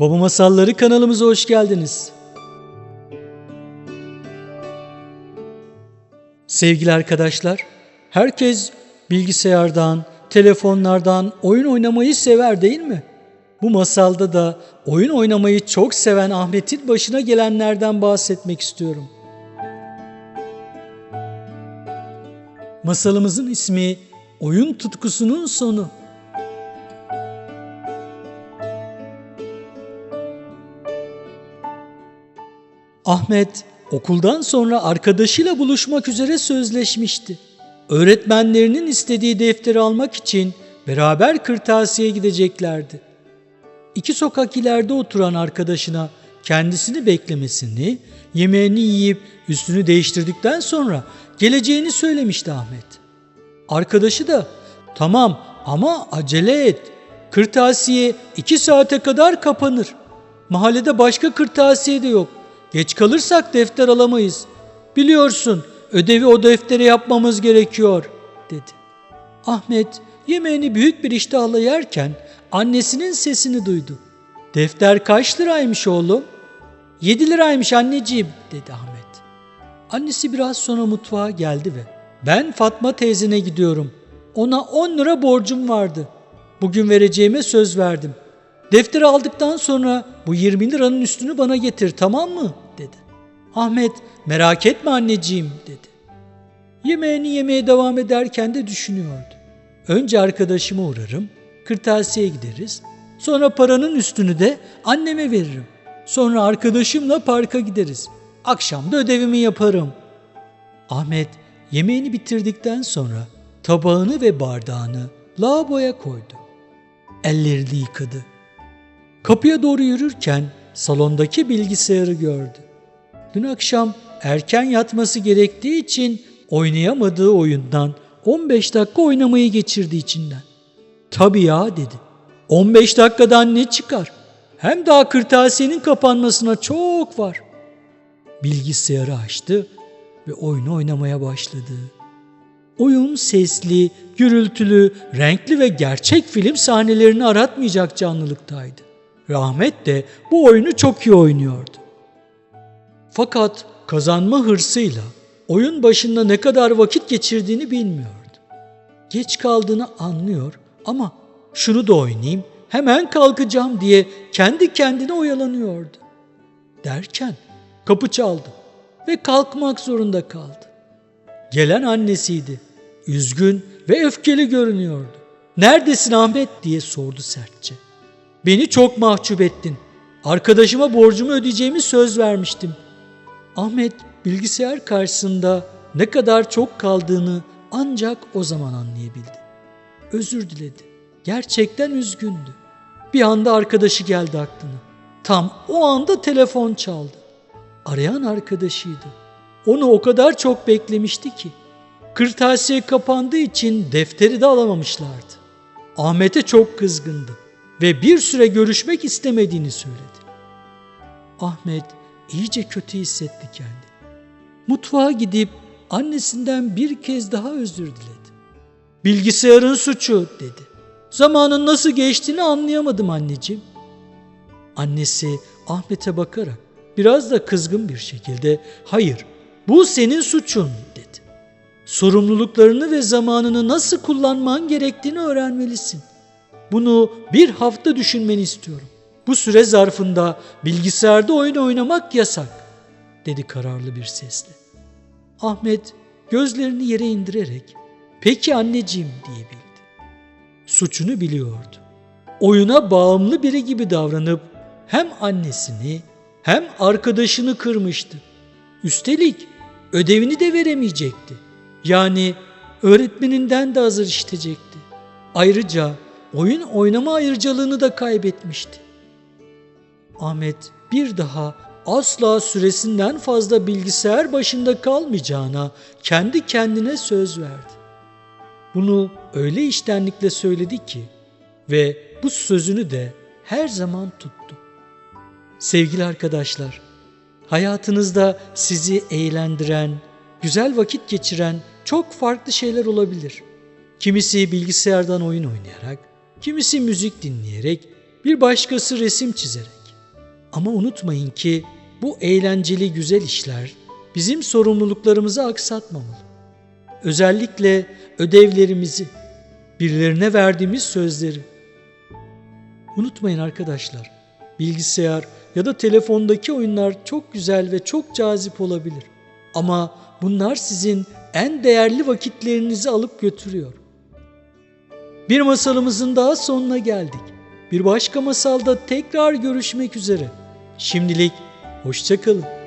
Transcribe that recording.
Baba Masalları kanalımıza hoş geldiniz. Sevgili arkadaşlar, herkes bilgisayardan, telefonlardan oyun oynamayı sever değil mi? Bu masalda da oyun oynamayı çok seven Ahmet'in başına gelenlerden bahsetmek istiyorum. Masalımızın ismi Oyun Tutkusunun Sonu. Ahmet okuldan sonra arkadaşıyla buluşmak üzere sözleşmişti. Öğretmenlerinin istediği defteri almak için beraber kırtasiye gideceklerdi. İki sokak ileride oturan arkadaşına kendisini beklemesini, yemeğini yiyip üstünü değiştirdikten sonra geleceğini söylemişti Ahmet. Arkadaşı da tamam ama acele et. Kırtasiye iki saate kadar kapanır. Mahallede başka kırtasiye de yok. Geç kalırsak defter alamayız. Biliyorsun ödevi o deftere yapmamız gerekiyor dedi. Ahmet yemeğini büyük bir iştahla yerken annesinin sesini duydu. Defter kaç liraymış oğlum? Yedi liraymış anneciğim dedi Ahmet. Annesi biraz sonra mutfağa geldi ve ben Fatma teyzene gidiyorum. Ona 10 lira borcum vardı. Bugün vereceğime söz verdim. Defteri aldıktan sonra bu 20 liranın üstünü bana getir tamam mı? dedi. Ahmet merak etme anneciğim dedi. Yemeğini yemeye devam ederken de düşünüyordu. Önce arkadaşıma uğrarım, kırtasiye gideriz. Sonra paranın üstünü de anneme veririm. Sonra arkadaşımla parka gideriz. Akşam da ödevimi yaparım. Ahmet yemeğini bitirdikten sonra tabağını ve bardağını lavaboya koydu. Ellerini yıkadı. Kapıya doğru yürürken salondaki bilgisayarı gördü. Dün akşam erken yatması gerektiği için oynayamadığı oyundan 15 dakika oynamayı geçirdi içinden. Tabii ya dedi. 15 dakikadan ne çıkar? Hem daha kırtasiyenin kapanmasına çok var. Bilgisayarı açtı ve oyunu oynamaya başladı. Oyun sesli, gürültülü, renkli ve gerçek film sahnelerini aratmayacak canlılıktaydı. Rahmet de bu oyunu çok iyi oynuyordu. Fakat kazanma hırsıyla oyun başında ne kadar vakit geçirdiğini bilmiyordu. Geç kaldığını anlıyor ama şunu da oynayayım, hemen kalkacağım diye kendi kendine oyalanıyordu. Derken kapı çaldı ve kalkmak zorunda kaldı. Gelen annesiydi. Üzgün ve öfkeli görünüyordu. Neredesin Ahmet diye sordu sertçe. Beni çok mahcup ettin. Arkadaşıma borcumu ödeyeceğimi söz vermiştim. Ahmet bilgisayar karşısında ne kadar çok kaldığını ancak o zaman anlayabildi. Özür diledi. Gerçekten üzgündü. Bir anda arkadaşı geldi aklına. Tam o anda telefon çaldı. Arayan arkadaşıydı. Onu o kadar çok beklemişti ki. Kırtasiye kapandığı için defteri de alamamışlardı. Ahmet'e çok kızgındı ve bir süre görüşmek istemediğini söyledi. Ahmet iyice kötü hissetti kendini. Mutfağa gidip annesinden bir kez daha özür diledi. Bilgisayarın suçu dedi. Zamanın nasıl geçtiğini anlayamadım anneciğim. Annesi Ahmet'e bakarak biraz da kızgın bir şekilde hayır bu senin suçun dedi. Sorumluluklarını ve zamanını nasıl kullanman gerektiğini öğrenmelisin. Bunu bir hafta düşünmeni istiyorum. Bu süre zarfında bilgisayarda oyun oynamak yasak, dedi kararlı bir sesle. Ahmet gözlerini yere indirerek, peki anneciğim diyebildi. Suçunu biliyordu. Oyuna bağımlı biri gibi davranıp hem annesini hem arkadaşını kırmıştı. Üstelik ödevini de veremeyecekti. Yani öğretmeninden de azar işitecekti. Ayrıca oyun oynama ayrıcalığını da kaybetmişti. Ahmet bir daha asla süresinden fazla bilgisayar başında kalmayacağına kendi kendine söz verdi. Bunu öyle iştenlikle söyledi ki ve bu sözünü de her zaman tuttu. Sevgili arkadaşlar, hayatınızda sizi eğlendiren, güzel vakit geçiren çok farklı şeyler olabilir. Kimisi bilgisayardan oyun oynayarak, kimisi müzik dinleyerek, bir başkası resim çizerek. Ama unutmayın ki bu eğlenceli güzel işler bizim sorumluluklarımızı aksatmamalı. Özellikle ödevlerimizi, birilerine verdiğimiz sözleri. Unutmayın arkadaşlar, bilgisayar ya da telefondaki oyunlar çok güzel ve çok cazip olabilir. Ama bunlar sizin en değerli vakitlerinizi alıp götürüyor. Bir masalımızın daha sonuna geldik. Bir başka masalda tekrar görüşmek üzere. Şimdilik hoşçakalın.